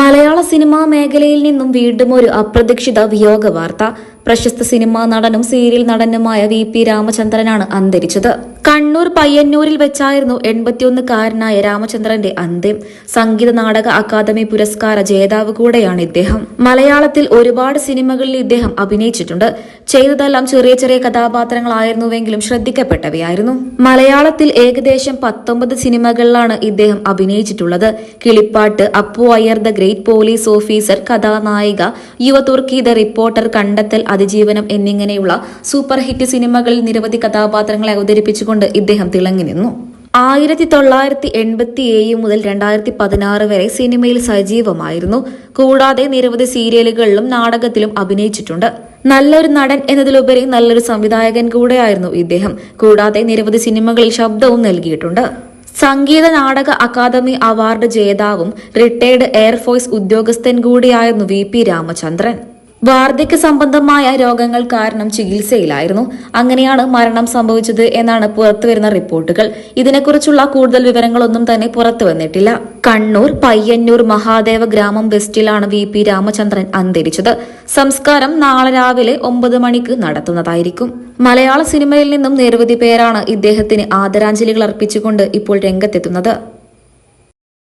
മലയാള cinema മേഖലയിൽ നിന്നും വീണ്ടും ഒരു അപ്രതീക്ഷിത വിയോഗ വാർത്ത. പ്രശസ്ത സിനിമാ നടനും സീരിയൽ നടനുമായ വി പി രാമചന്ദ്രനാണ് അന്തരിച്ചത്. കണ്ണൂർ പയ്യന്നൂരിൽ വെച്ചായിരുന്നു എൺപത്തിയൊന്നുകാരനായ രാമചന്ദ്രന്റെ അന്ത്യം. സംഗീത നാടക അക്കാദമി പുരസ്കാര ജേതാവ് കൂടെയാണ് ഇദ്ദേഹം. മലയാളത്തിൽ ഒരുപാട് സിനിമകളിൽ ഇദ്ദേഹം അഭിനയിച്ചിട്ടുണ്ട്. ചെയ്തതെല്ലാം ചെറിയ ചെറിയ കഥാപാത്രങ്ങളായിരുന്നുവെങ്കിലും ശ്രദ്ധിക്കപ്പെട്ടവയായിരുന്നു. മലയാളത്തിൽ ഏകദേശം പത്തൊമ്പത് സിനിമകളിലാണ് ഇദ്ദേഹം അഭിനയിച്ചിട്ടുള്ളത്. Kilippattu Appu Ayyar the great police officer Kathanayika Yuvathurki the Reporter Kandethal Athijeevanam എന്നിങ്ങനെയുള്ള സൂപ്പർ ഹിറ്റ് സിനിമകളിൽ നിരവധി കഥാപാത്രങ്ങളെ അവതരിപ്പിച്ചുകൊണ്ട് ഇദ്ദേഹം തിളങ്ങി നിന്നു. ആയിരത്തി തൊള്ളായിരത്തി എൺപത്തി ഏഴ് മുതൽ രണ്ടായിരത്തി പതിനാറ് വരെ സിനിമയിൽ സജീവമായിരുന്നു. കൂടാതെ നിരവധി സീരിയലുകളിലും നാടകത്തിലും അഭിനയിച്ചിട്ടുണ്ട്. നല്ലൊരു നടൻ എന്നതിലുപരി നല്ലൊരു സംവിധായകൻ കൂടെയായിരുന്നു ഇദ്ദേഹം. കൂടാതെ നിരവധി സിനിമകളിൽ ശബ്ദവും നൽകിയിട്ടുണ്ട്. സംഗീത നാടക അക്കാദമി അവാർഡ് ജേതാവും റിട്ടയർഡ് എയർഫോഴ്സ് ഉദ്യോഗസ്ഥൻ കൂടിയായിരുന്നു വി പി രാമചന്ദ്രൻ. വാർദ്ധക്യ സംബന്ധമായ രോഗങ്ങൾ കാരണം ചികിത്സയിലായിരുന്നു. അങ്ങനെയാണ് മരണം സംഭവിച്ചത് എന്നാണ് പുറത്തുവരുന്ന റിപ്പോർട്ടുകൾ. ഇതിനെക്കുറിച്ചുള്ള കൂടുതൽ വിവരങ്ങളൊന്നും തന്നെ പുറത്തു വന്നിട്ടില്ല കണ്ണൂർ പയ്യന്നൂർ മഹാദേവ ഗ്രാമം വെസ്റ്റിലാണ് വി പി രാമചന്ദ്രൻ അന്തരിച്ചത്. സംസ്കാരം നാളെ രാവിലെ ഒമ്പത് മണിക്ക് നടത്തുന്നതായിരിക്കും. മലയാള സിനിമയിൽ നിന്നും നിരവധി പേരാണ് ഇദ്ദേഹത്തിന് ആദരാഞ്ജലികൾ അർപ്പിച്ചുകൊണ്ട് ഇപ്പോൾ രംഗത്തെത്തുന്നത്.